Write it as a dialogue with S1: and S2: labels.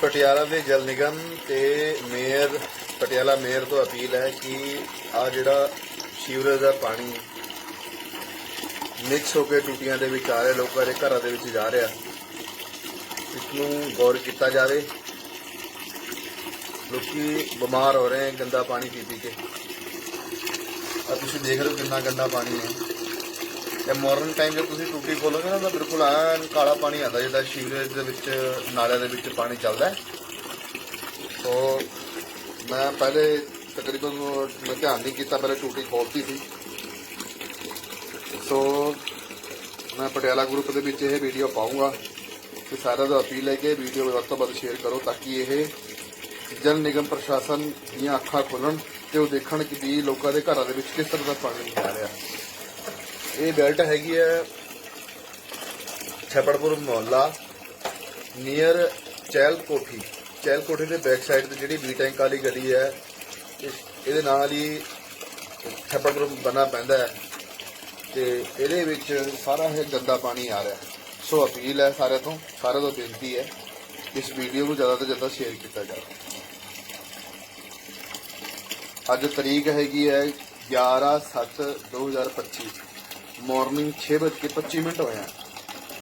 S1: ਪਟਿਆਲਾ ਦੇ ਜਲ ਨਿਗਮ ਤੇ ਮੇਅਰ, ਪਟਿਆਲਾ ਮੇਅਰ ਤੋਂ ਅਪੀਲ ਹੈ ਕਿ ਆ ਜਿਹੜਾ ਸੀਵਰੇਜ ਦਾ ਪਾਣੀ ਮਿਕਸ ਹੋ ਕੇ ਟੂਟੀਆਂ ਦੇ ਵਿੱਚ ਆ ਰਿਹਾ, ਲੋਕਾਂ ਦੇ ਘਰਾਂ ਦੇ ਵਿੱਚ ਜਾ ਰਿਹਾ ਇਸ ਨੂੰ ਗੌਰ ਕੀਤਾ ਜਾਵੇ। ਲੋਕੀ ਬਿਮਾਰ ਹੋ ਰਹੇ ਹੈ ਗੰਦਾ ਪਾਣੀ ਪੀ ਪੀ ਕੇ। ਆ ਤੁਸੀਂ ਦੇਖ ਰਹੇ ਹੋ ਕਿੰਨਾ ਗੰਦਾ ਪਾਣੀ ਹੈ। ਤੇ ਮਾਰਨਿੰਗ ਟਾਈਮ ਜੇ ਤੁਸੀਂ ਟੂਟੀ ਖੋਲੋਗੇ ਨਾ, ਤਾਂ ਬਿਲਕੁਲ ਐਨ ਕਾਲਾ ਪਾਣੀ ਆਉਂਦਾ, ਜਿੱਦਾਂ ਸੀਵਰੇਜ ਦੇ ਵਿੱਚ, ਨਾਲਿਆਂ ਦੇ ਵਿੱਚ ਪਾਣੀ ਚੱਲਦਾ ਸੋ ਮੈਂ ਪਹਿਲੇ ਤਕਰੀਬਨ ਮੈਂ ਧਿਆਨ ਨਹੀਂ ਕੀਤਾ, ਪਹਿਲੇ ਟੂਟੀ ਖੋਲਤੀ ਸੀ। ਸੋ ਮੈਂ ਪਟਿਆਲਾ ਗਰੁੱਪ ਦੇ ਵਿੱਚ ਇਹ ਵੀਡੀਓ ਪਾਉਂਗਾ ਤੇ ਸਾਰਿਆਂ ਦਾ ਅਪੀਲ ਹੈ ਕਿ ਵੀਡੀਓ ਵੱਧ ਤੋਂ ਵੱਧ ਸ਼ੇਅਰ ਕਰੋ, ਤਾਂ ਕਿ ਇਹ ਜਲ ਨਿਗਮ ਪ੍ਰਸ਼ਾਸਨ ਦੀਆਂ ਅੱਖਾਂ ਖੁੱਲਣ ਤੇ ਉਹ ਦੇਖਣ ਕਿ ਵੀ ਲੋਕਾਂ ਦੇ ਘਰਾਂ ਦੇ ਵਿੱਚ ਕਿਸ ਤਰ੍ਹਾਂ ਦਾ ਪਾਣੀ ਆ ਰਿਹਾ। ਇਹ ਬੈਲਟ ਹੈਗੀ ਹੈ ਛਪੜਪੁਰ ਮੁਹੱਲਾ ਨੀਅਰ ਚੈਲ ਕੋਠੀ ਚੈਲ ਕੋਠੀ ਦੇ ਬੈਕ ਸਾਈਡ ਤੇ ਜਿਹੜੀ ਬੀ ਟੈਂਕ ਵਾਲੀ ਗਲੀ ਹੈ, ਇਸ- ਇਹਦੇ ਨਾਲ ਹੀ ਛਪੜਪੁਰ ਬਣਾ ਪੈਂਦਾ ਹੈ। ਤੇ ਇਹਦੇ ਵਿੱਚ ਸਾਰਾ ਇਹ ਗੰਦਾ ਪਾਣੀ ਆ ਰਿਹਾ ਸੋ ਅਪੀਲ ਹੈ ਸਾਰਿਆਂ ਤੋਂ ਸਾਰਿਆਂ ਤੋਂ ਬੇਨਤੀ ਹੈ, ਇਸ ਵੀਡੀਓ ਨੂੰ ਜ਼ਿਆਦਾ ਤੋਂ ਜ਼ਿਆਦਾ ਸ਼ੇਅਰ ਕੀਤਾ ਜਾਵੇ। ਅੱਜ ਤਰੀਕ ਹੈਗੀ ਹੈ 11/7/2025 ਮਾਰਨਿੰਗ 6:25 ਮਿੰਟ ਹੋਏ ਆ।